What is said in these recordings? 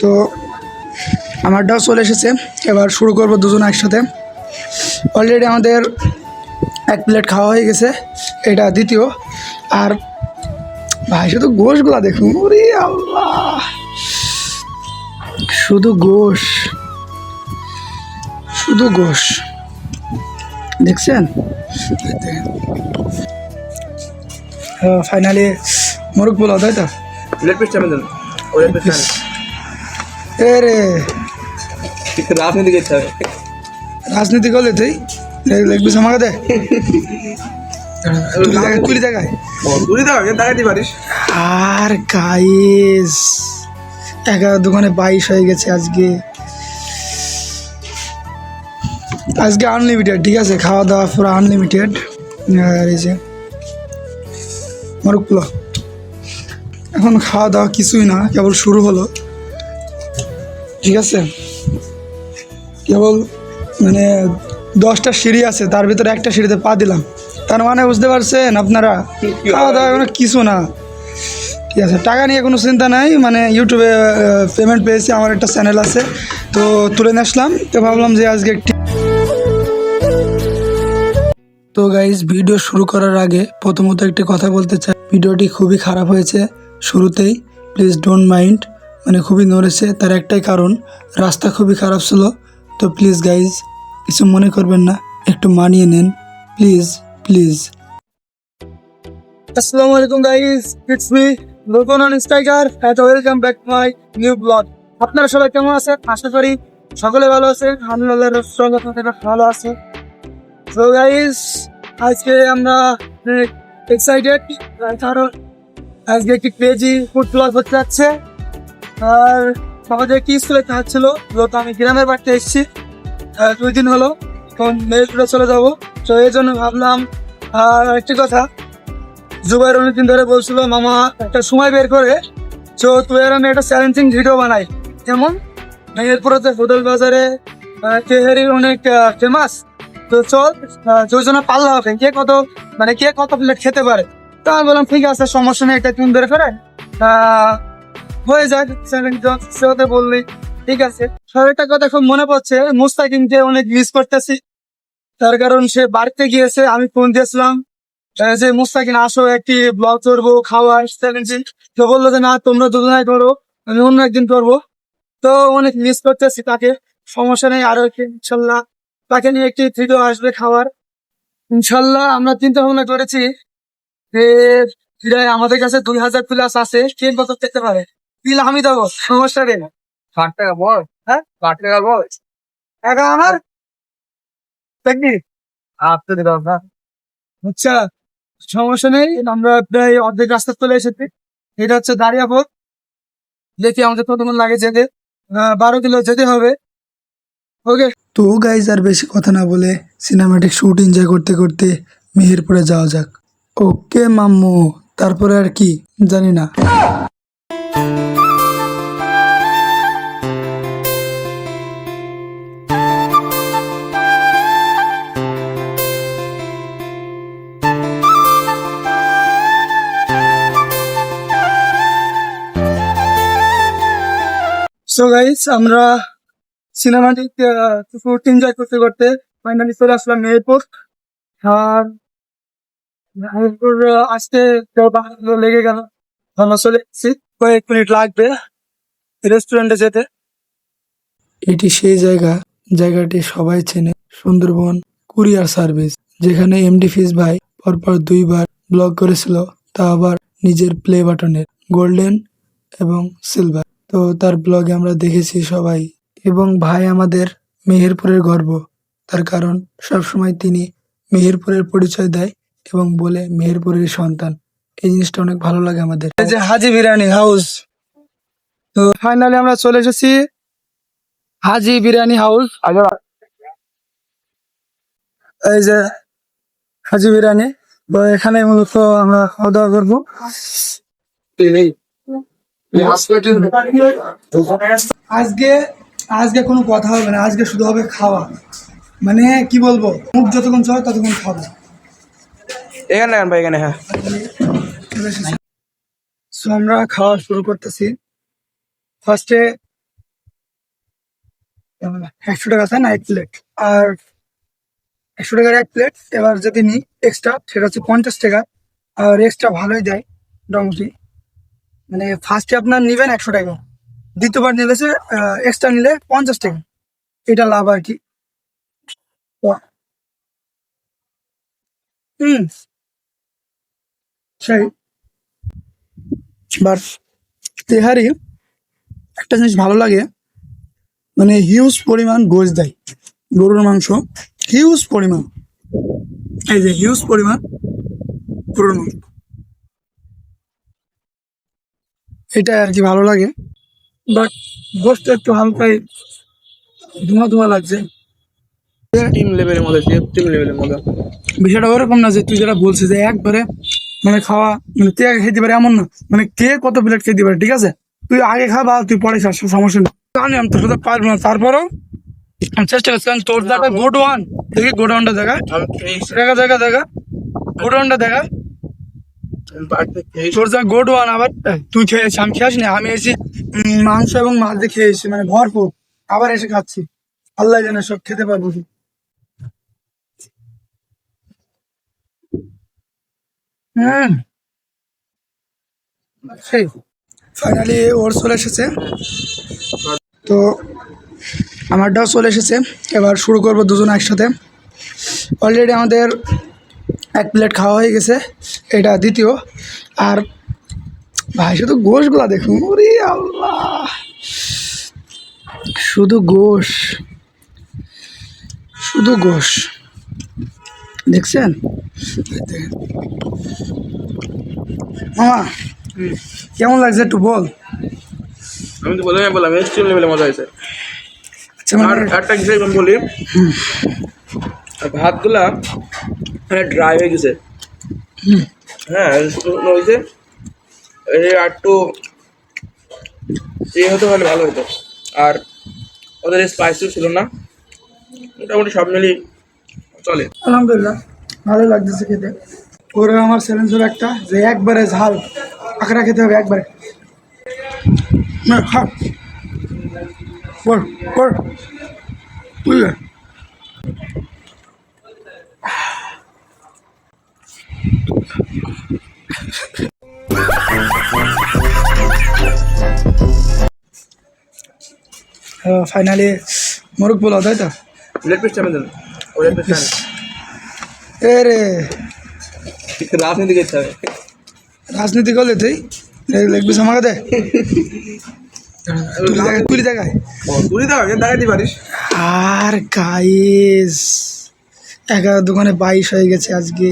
তো আমারটাও চলে এসেছে। এবার শুরু করব দুজন একসাথে। অলরেডি আমাদের এক প্লেট খাওয়া হয়ে গেছে। এটা দ্বিতীয়। আর ভাই, শুধু গোশগুলা দেখুন। ওরে আল্লাহ! শুধু গোশ। শুধু গোশ। দেখছেন? ফাইনালি মোরগ পোলাও, তাই তো? লেগ পিস রে। রাজনীতি করতে হবে। রাজনীতি করলে তুই লিখবি আমাকে দে। তুই দাও কিন্তু দেখাইতে পারিস? আর গাইস এগারো দোকানে বাইশ হয়ে গেছে আজকে। আজকে আনলিমিটেড ঠিক আছে? খাওয়া দাওয়া পুরো আনলিমিটেড আর এই যে মোরগ এখন খাওয়া দাওয়া কিছুই না কেবল শুরু হলো। ঠিক আছে? কেবল মানে দশটা সিঁড়ি আছে, তার ভিতরে একটা সিঁড়িতে পা দিলাম। তার মানে বুঝতে পারছেন আপনারা? খাওয়া দাওয়া এখনও কিছু না। ঠিক আছে, টাকা নিয়ে কোনো চিন্তা নাই মানে ইউটিউবে পেমেন্ট পেয়েছি, আমার একটা চ্যানেল আছে, তো তুলে নিয়ে আসলাম, তো ভাবলাম যে আজকে একটি তো গাইজ ভিডিও শুরু করার আগে প্রথমত একটি কথা বলতে চাই। ভিডিওটি খুবই খারাপ হয়েছে শুরুতেই প্লিজ ডোন্ট মাইন্ড মানে খুবই নড়েছে তার একটাই কারণ, রাস্তা খুবই খারাপ ছিল। তো প্লিজ গাইজ কিছু মনে করবেন না, একটু মানিয়ে নেন। প্লিজ প্লিজ আসসালামু আলাইকুম guys it's me Lokon on striker and welcome back my new blog আপনারা সবাই কেমন আছেন? আশা করি সকলে ভালো আছেন। আলহামদুলিল্লাহ রসঙ্গ ভালো আছে। তো গাইজ আজকে আমরা এক্সাইটেড কারণ আজকে একটি ক্রেজি ফুড ব্লগ হতে যাচ্ছে। আর বাবা যে কি স্কুলে ছিল? তো আমি গ্রামের বাড়িতে এসেছি। দুই দিন হলো এখন মেলপুরে চলে যাব। তো এই জন্য ভাবলাম, আর একটি কথা, জুবাইর অনেকদিন ধরে বলছিল, মামা, একটা সময় বের করে। তো তুই আর আমি একটা চ্যালেঞ্জিং ভিডিও বানাই। যেমন মেহেরপুরে হোটেল বাজারে তেহারি অনেক ফেমাস তো চল দুজনে পাল্লা হবে কে কত মানে কে কত প্লেট খেতে পারে। তা আমি বললাম, ঠিক আছে, সমস্যা নেই একটা তুমি বের করে হয়ে চ্যালেঞ্জ হতে বললি। ঠিক আছে। সব একটা কথা খুব মনে পড়ছে, মুস্তাকিমকে অনেক মিস করতেছি। তার কারণ সে বাড়িতে গিয়েছে, আমি ফোন দিয়েছিলাম। যে মুস্তাকিন আসো, একটি ব্লগ করব, খাওয়া চ্যালেঞ্জিং তো বলল যে, না, তোমরা দুজনাই করো, আমি অন্য একদিন করব। তো অনেক মিস করতেছি তাকে। সমস্যা নেই, আরও ইনশাল্লাহ। তাকে নিয়ে একটি ভিডিও আসবে খাওয়ার। ইনশাল্লাহ আমরা চিন্তা ভাবনা করেছি আমাদের কাছে দুই হাজার প্লাস আছে, কে কত পেতে পারে? বিল আমি দেবো, সমস্যা নেই। ষাট টাকা বল হ্যাঁ? ষাট টাকা বল। একা আমার। দেখবি? আপনি দিলাম না। আচ্ছা সমস্যা নেই, আমরা প্রায় অর্ধেক রাস্তা চলে এসেছি। এটা হচ্ছে দাঁড়িয়াপুর। দেখি আমাদের কতক্ষণ লাগে যেতে। বারো কিলো যেতে হবে। ওকে। তো গাইজ আর বেশি কথা না বলে সিনেমাটিক শুট এনজয় করতে করতে মেহেরপুরে যাওয়া যাক। ওকে মাম্মু, তারপরে আর কি? জানি না। সো গাইস আমরা সিনেমাটিক ফুড এনজয় করতে করতে ফাইনালি চলে আসলাম মেহেরপুর আর মেহেরপুর আসতে ভালো লেগে গেল। আমরা চলে এসেছি। কয়েক মিনিট লাগবে রেস্টুরেন্টে যেতে। এটি সেই জায়গা, জায়গাটি সবাই চেনে। সুন্দরবন কুরিয়ার সার্ভিস, যেখানে এমডি ফিস ভাই পরপর দুইবার ব্লগ করেছিল, তা আবার নিজের প্লে বাটনের গোল্ডেন এবং সিলভার তো তার ব্লগে আমরা দেখেছি সবাই। এবং ভাই আমাদের মেহেরপুরের গর্ব। তার কারণ সবসময় তিনি মেহেরপুরের পরিচয় দেয় এবং বলে মেহেরপুরের সন্তান। এই জিনিসটা অনেক ভালো লাগে আমাদের। এই যে হাজি বিরিয়ানি হাউস তো ফাইনালি আমরা চলে এসেছি হাজি বিরিয়ানি হাউস এই যে হাজি বিরিয়ানি। এখানে মূলত আমরা খাওয়া দাওয়া করব। আজকে আজকে কোনো কথা হবে না আজকে শুধু হবে খাওয়া। মানে কি বলব মুখ যতক্ষণ চলে ততক্ষণ খাব। এখানে লাগান ভাই এখানে হ্যাঁ। সো আমরা খাওয়া শুরু করতেছি। ফার্স্টে একশো টাকা আছে না এক প্লেট আর একশো টাকার এক প্লেট এবার যদি নিই এক্সট্রা সেটা হচ্ছে পঞ্চাশ টাকা। আর এক্সট্রা ভালোই দেয় মোটামুটি। মানে ফার্স্টে আপনার নেবেন একশো টাকা। দ্বিতীয়বার নিলে এক্সট্রা নিলে পঞ্চাশ টাকা। এটা লাভ আর কি। হুম। সেই। বাট তেহারি, একটা জিনিস ভালো লাগে মানে হিউজ পরিমাণ গোশ দেয় গরুর মাংস। হিউজ পরিমাণ। এই যে হিউজ পরিমাণ গরুর মাংস। এটা আর কি ভালো লাগে। বাট গোশটা একটু হালকাই ধোঁয়া ধোঁয়া লাগছে। টিম লেভেলের মধ্যে টিম লেভেলের মধ্যে। বিষয়টা ওরকম না যে তুই যেটা বলছিস যে একবারে মানে খাওয়া মানে কে খেতে পারে এমন না। মানে কে কত প্লেট খেতে পারে ঠিক আছে? তুই আগে খাবা তুই পরে খাস সমস্যা নেই। জানি আমি তোর সাথে পারব না। তারপরও আমি চেষ্টা করছি কারণ তোর জায়গা গোড ওয়ান দেখি গোড ওয়ানটা দেখা। দেখা দেখা দেখা। গোড ওয়ানটা দেখা। তোর যা ওয়ান আবার তুই খেয়েছিস আমি খেয়েছি না আমি এসেছি মাংস এবং মাছ দিয়ে খেয়েছি মানে ভরপুর। আবার এসে খাচ্ছি। আল্লাহ জানে সব খেতে পারব। সেই ফাইনালি ওর চলে এসেছে। তো আমারটাও চলে এসেছে। এবার শুরু করব দুজন একসাথে। অলরেডি আমাদের এক প্লেট খাওয়া হয়ে গেছে এটা দ্বিতীয়। আর ভাই শুধু গোশগুলা দেখুন ওরে আল্লাহ। শুধু গোশ শুধু গোশ। দেখছেন? মামা কেমন লাগছে একটু বল? আমি তো প্রথমে বললাম এক্সট্রিম লেভেলের মজা হয়েছে। আচ্ছা আর মানে একটা কিছু আমি বলি আর ভাতগুলা মানে ড্রাই হয়ে গেছে। হ্যাঁ হয়েছে। আর একটু এই হতে হলে ভালো হতো। আর ওদের স্পাইসিও ছিল না। মোটামুটি সব মিলিয়ে চলে। আলহামদুলিল্লাহ ভালো লাগতেছে খেতে। ওরা আমার চ্যালেঞ্জ হলো একটা, যে একবারে ঝাল, আখড়া খেতে হবে একবারে। না, খা। বল বল বুঝলে? ফাইনালি মোরগ পোলাও তাই তো লেট পিস চাপে দেন লেট পিস এ রে রাজনীতি করতে হবে রাজনীতি করলে তুই লিখবিস আমাকে দে তুই লাগা- তুলি দেখায় পারিস আর গাইস এগারো দোকানে বাইশ হয়ে গেছে আজকে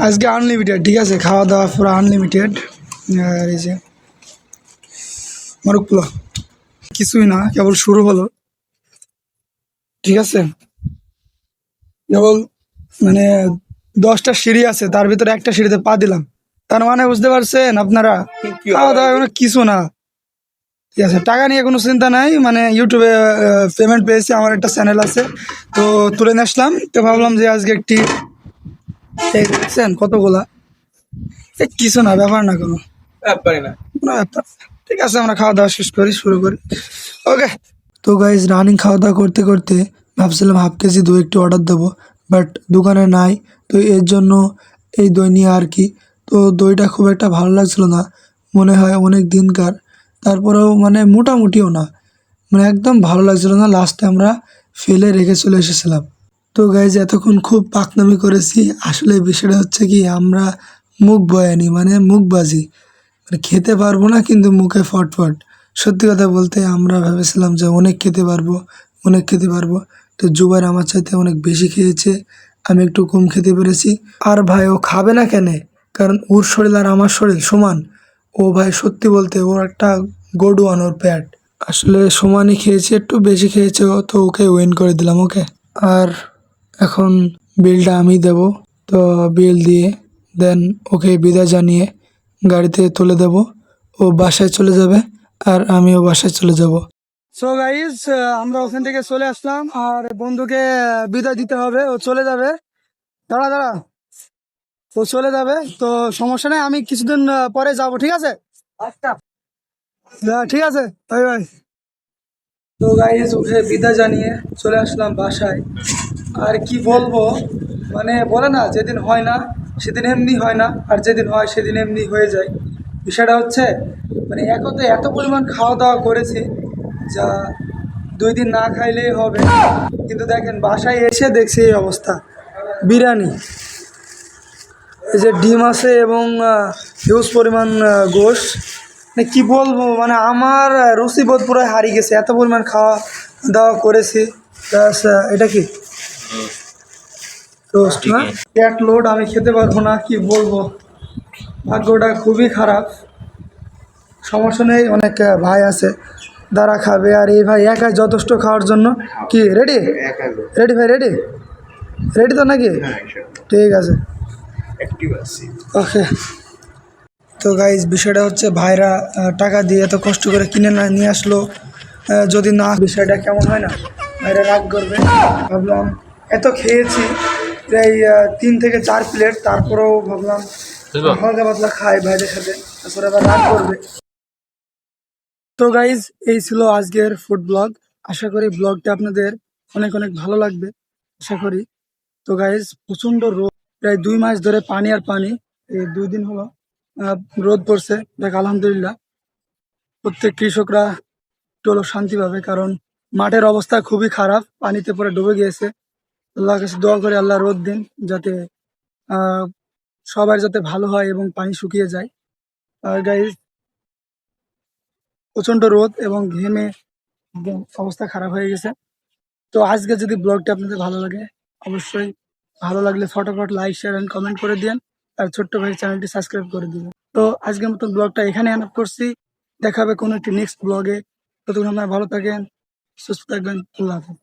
আজকে আনলিমিটেড ঠিক আছে খাওয়া দাওয়া পুরো আনলিমিটেড আর এই যে মোরগ পোলাও কিছুই না কেবল শুরু হলো। ঠিক আছে? কেবল মানে দশটা সিঁড়ি আছে তার ভিতরে একটা সিঁড়িতে পা দিলাম। তার মানে বুঝতে পারছেন আপনারা? খাওয়া দাওয়া কোনো কিছু না। ঠিক আছে টাকা নিয়ে কোনো চিন্তা নাই। মানে ইউটিউবে পেমেন্ট পেয়েছি আমার একটা চ্যানেল আছে। তো তুলে নিয়ে আসলাম। তো ভাবলাম যে আজকে একটি দেখছেন কতগুলা? কিছু না ব্যাপার না কোনো। পারি না। কোনো ব্যাপার। ঠিক আছে, আমরা খাওয়া দাওয়া শেষ করি, শুরু করি। ওকে তো গাইজ রানিং খাওয়া দাওয়া করতে করতে ভাবছিলাম হাফ কেজি দই একটু অর্ডার দেবো বাট দোকানে নাই। তো এর জন্য এই দই নিয়ে আর কি। তো দইটা খুব একটা ভালো লাগছিল না, মনে হয় অনেক দিনকার। তারপরেও মানে মোটামুটিও না মানে একদম ভালো লাগছিল না লাস্টে আমরা ফেলে রেখে চলে এসেছিলাম। তো গাইজ এতক্ষণ খুব পাকনামি করেছি, আসলে বিষয়টা হচ্ছে কি, আমরা মুখ বয়ানি মানে মুখবাজি। মানে খেতে পারব না কিন্তু মুখে ফটফট। সত্যি কথা বলতে আমরা ভেবেছিলাম যে অনেক খেতে পারব, অনেক খেতে পারব। তো জুবাইর আমার চাইতে অনেক বেশি খেয়েছে, আমি একটু কম খেতে পেরেছি। আর ভাই, ও খাবে না কেন? কারণ ওর শরীর আর আমার শরীর সমান। ও ভাই, সত্যি বলতে ওর একটা গডুয়ান ওর প্যাট আসলে সমানই খেয়েছে, একটু বেশি খেয়েছে তো ওকে ওয়েন করে দিলাম, ওকে। আর এখন বিলটা আমি দেব। তো বিল দিয়ে দেন ওকে বিদায় জানিয়ে গাড়িতে তুলে দেব। ও বাসায় চলে যাবে আর আমিও বাসায় চলে যাব। সো গাইস আমরা ওখান থেকে চলে আসলাম আর বন্ধুকে বিদায় দিতে হবে। ও চলে যাবে। দাঁড়া দাঁড়া। ও চলে যাবে। তো সমস্যা নেই আমি কিছুদিন পরে যাব ঠিক আছে? আচ্ছা। হ্যাঁ ঠিক আছে। Bye bye. তো গাইজ ওকে বিদায় জানিয়ে চলে আসলাম বাসায়। আর কি বলব? মানে বলে না, যেদিন হয় না, সেদিন এমনি হয় না, আর যেদিন হয় সেদিন এমনি হয়ে যায়। বিষয়টা হচ্ছে মানে একতে এত পরিমাণ খাওয়া দাওয়া করেছি যা দুই দিন না খাইলেই হবে। কিন্তু দেখেন, বাসায় এসে দেখছি এই অবস্থা। বিরিয়ানি। এই যে ডিম আছে এবং হিউজ পরিমাণ গোশ। মানে কী বলব মানে আমার রুচিবোধ পুরো হারিয়ে গেছে। এত পরিমাণ খাওয়া দাওয়া করেছি প্লাস এটা কি? টোস্ট না এক লোড আমি খেতে পারব না কি বলব? ভাগ্যটা খুবই খারাপ। সমস্যা নেই অনেক ভাই আছে যারা খাবে। আর এই ভাই একাই যথেষ্ট খাওয়ার জন্য কি রেডি রেডি ভাই রেডি রেডি তো নাকি? ঠিক আছে। ওকে তো গাইজ বিষয়টা হচ্ছে ভাইরা টাকা দিয়ে এত কষ্ট করে কিনে না নিয়ে আসলো। যদি না বিষয়টা কেমন হয় না? ভাইরা রাগ করবে। ভাবলাম এত খেয়েছি। প্রায় তিন থেকে চার প্লেট তারপরেও ভাবলাম হালকা পাতলা খাই ভাইদের সাথে তারপরে আবার রাগ করবে। তো গাইজ এই ছিল আজকের ফুড ব্লগ আশা করি ব্লগটা আপনাদের অনেক অনেক ভালো লাগবে। আশা করি। তো গাইজ প্রচণ্ড রোদ। প্রায় দুই মাস ধরে পানি আর পানি। এই দুই দিন হলো রোদ পড়ছে। দেখ আলহামদুলিল্লাহ। প্রত্যেক কৃষকরা একটু শান্তি পাবে কারণ মাঠের অবস্থা খুবই খারাপ। পানিতে পরে ডুবে গিয়েছে। আল্লাহর কাছে দোয়া করে, আল্লাহ রোদ দিন যাতে সবার যাতে ভালো হয় এবং পানি শুকিয়ে যায়। আর গাইজ প্রচণ্ড রোদ এবং ঘেমে অবস্থা খারাপ হয়ে গেছে। তো আজকে যদি ব্লগটা আপনাদের ভালো লাগে, অবশ্যই ভালো লাগলে ফটোফট লাইক শেয়ার এন্ড কমেন্ট করে দিন আর ছোট্ট ভাই চ্যানেলটি সাবস্ক্রাইব করে দিবেন। তো আজকের মতো ব্লগটা এখানে এন করছি। দেখা হবে কোনো একটি নেক্সট ব্লগে ততক্ষণ আপনারা ভালো থাকেন, সুস্থ থাকবেন, আল্লাহ হাফেজ।